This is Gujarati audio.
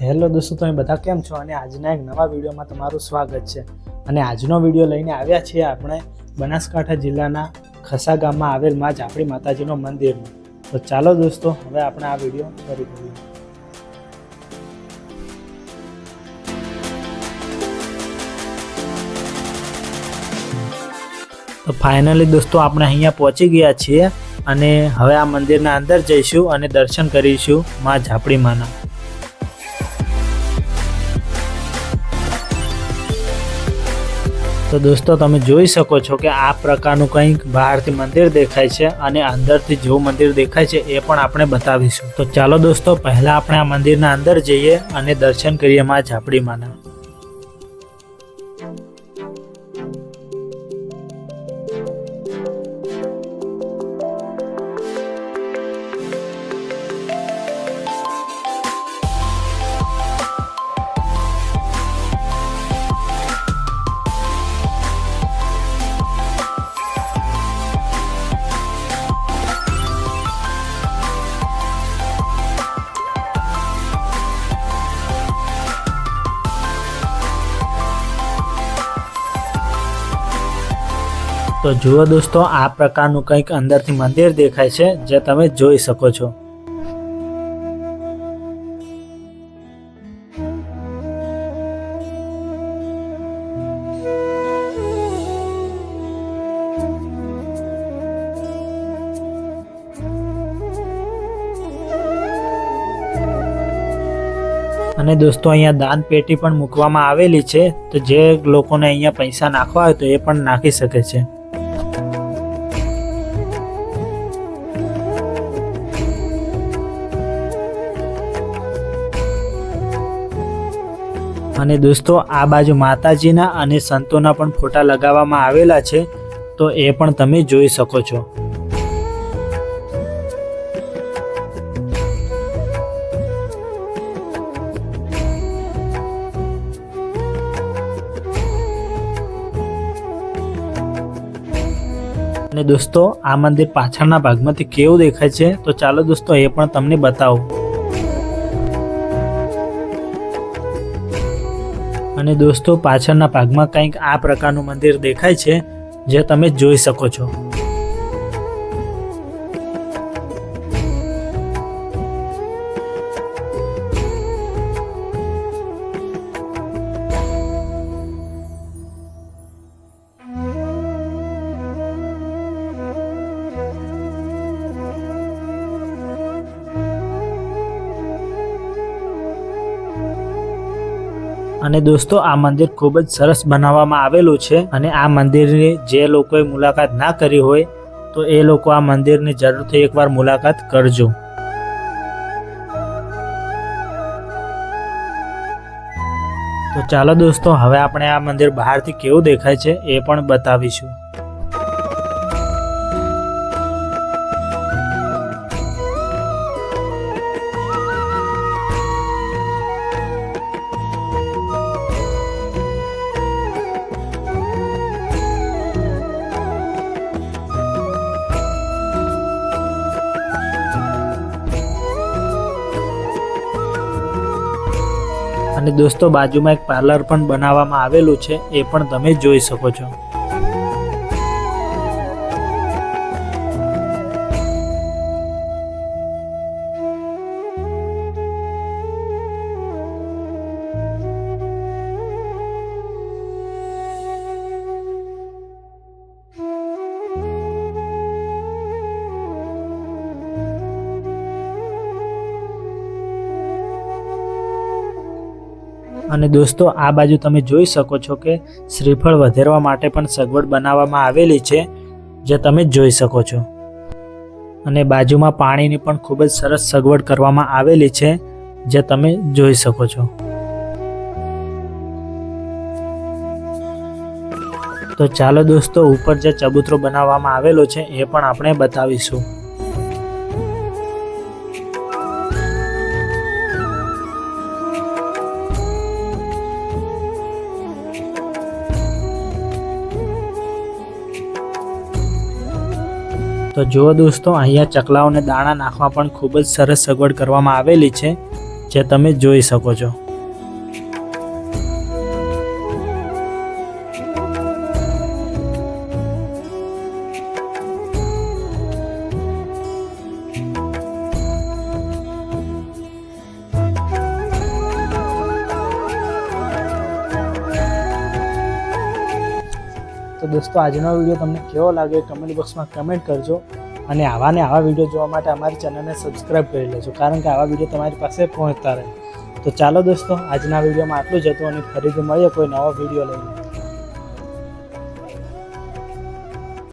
હેલો દોસ્તો, તમે બધા કેમ છો? અને આજના એક નવા વિડીયોમાં તમારું સ્વાગત છે. અને આજનો વીડિયો લઈને આવ્યા છીએ આપણે બનાસકાંઠા જિલ્લાના ખસા ગામમાં આવેલમાં ઝાપડી માતાજીનો મંદિરનું. તો ચાલો દોસ્તો, હવે આપણે આ વીડિયો શરૂ કરીએ. તો ફાઇનલી દોસ્તો, આપણે અહીંયા પહોંચી ગયા છીએ અને હવે આ મંદિરના અંદર જઈશું અને દર્શન કરીશું માં ઝાપડી માના. તો દોસ્તો, તમે જોઈ શકો છો કે આ પ્રકારનું કંઈક બહારથી મંદિર દેખાય છે અને અંદરથી જેવું મંદિર દેખાય છે એ પણ આપણે બતાવીશું. તો ચાલો દોસ્તો, પહેલાં આપણે આ મંદિરના અંદર જઈએ અને દર્શન કરીએ માં ઝાપડી તો જુઓ દોસ્તો, આ પ્રકારનું કંઈક અંદરથી મંદિર દેખાય છે, જે તમે જોઈ શકો છો. અને દોસ્તો, અહીંયા દાન પેટી પણ મૂકવામાં આવેલી છે, તો જે લોકોને અહીંયા પૈસા નાખવા હોય તો એ પણ નાખી શકે છે. અને દોસ્તો, આ બાજુ માતાજીના અને સંતોના પણ ફોટા લગાવવામાં આવેલા છે, તો એ પણ તમે જોઈ શકો છો. અને દોસ્તો, આ મંદિર પાછળના ભાગમાંથી કેવું દેખાય છે? તો ચાલો દોસ્તો, એ પણ તમને બતાવું. અને દોસ્તો, પાછળના ભાગમાં કંઈક આ પ્રકારનું મંદિર દેખાય છે, જે તમે જોઈ શકો છો. અને દોસ્તો, આ મંદિર ખૂબ જ સરસ બનાવવામાં આવેલું છે અને આ મંદિરની જે લોકોએ મુલાકાત ના કરી હોય, તો એ લોકો આ મંદિરની જરૂરથી એકવાર મુલાકાત કરજો. તો ચાલો દોસ્તો, હવે આપણે આ મંદિર બહારથી કેવું દેખાય છે એ પણ બતાવીશું. અને દોસ્તો, બાજુમાં એક પાર્લર પણ બનાવવામાં આવેલું છે, એ પણ તમે જોઈ શકો છો. અને દોસ્તો, આ બાજુ તમે જોઈ શકો છો કે શ્રીફળ વધારવા માટે પણ સગવડ બનાવવામાં આવેલી છે, જે તમે જોઈ શકો છો. અને બાજુમાં પાણીની પણ ખૂબ જ સરસ સગવડ કરવામાં આવેલી છે, જે તમે જોઈ શકો છો. તો ચાલો દોસ્તો, ઉપર જે ચબૂતરો બનાવવામાં આવેલો છે, એ પણ આપણે બતાવીશું. તો જુઓ દોસ્તો, અહીંયા ચકલાઓને દાણા નાખવા પણ ખૂબ જ સરસ સગવડ કરવામાં આવેલી છે, જે તમે જોઈ શકો છો. દોસ્તો, આજનો વીડિયો તમને કેવો લાગે કમેન્ટ બોક્સમાં કમેન્ટ કરજો અને આવા ને આવા વીડિયો જોવા માટે અમારી ચેનલને સબસ્ક્રાઈબ કરી લેજો, કારણ કે આવા વીડિયો તમારી પાસે પહોંચતા રહે. તો ચાલો દોસ્તો, આજના વિડીયોમાં આટલું જ હતું અને ફરીથી મળીએ કોઈ નવો વીડિયો લઈને.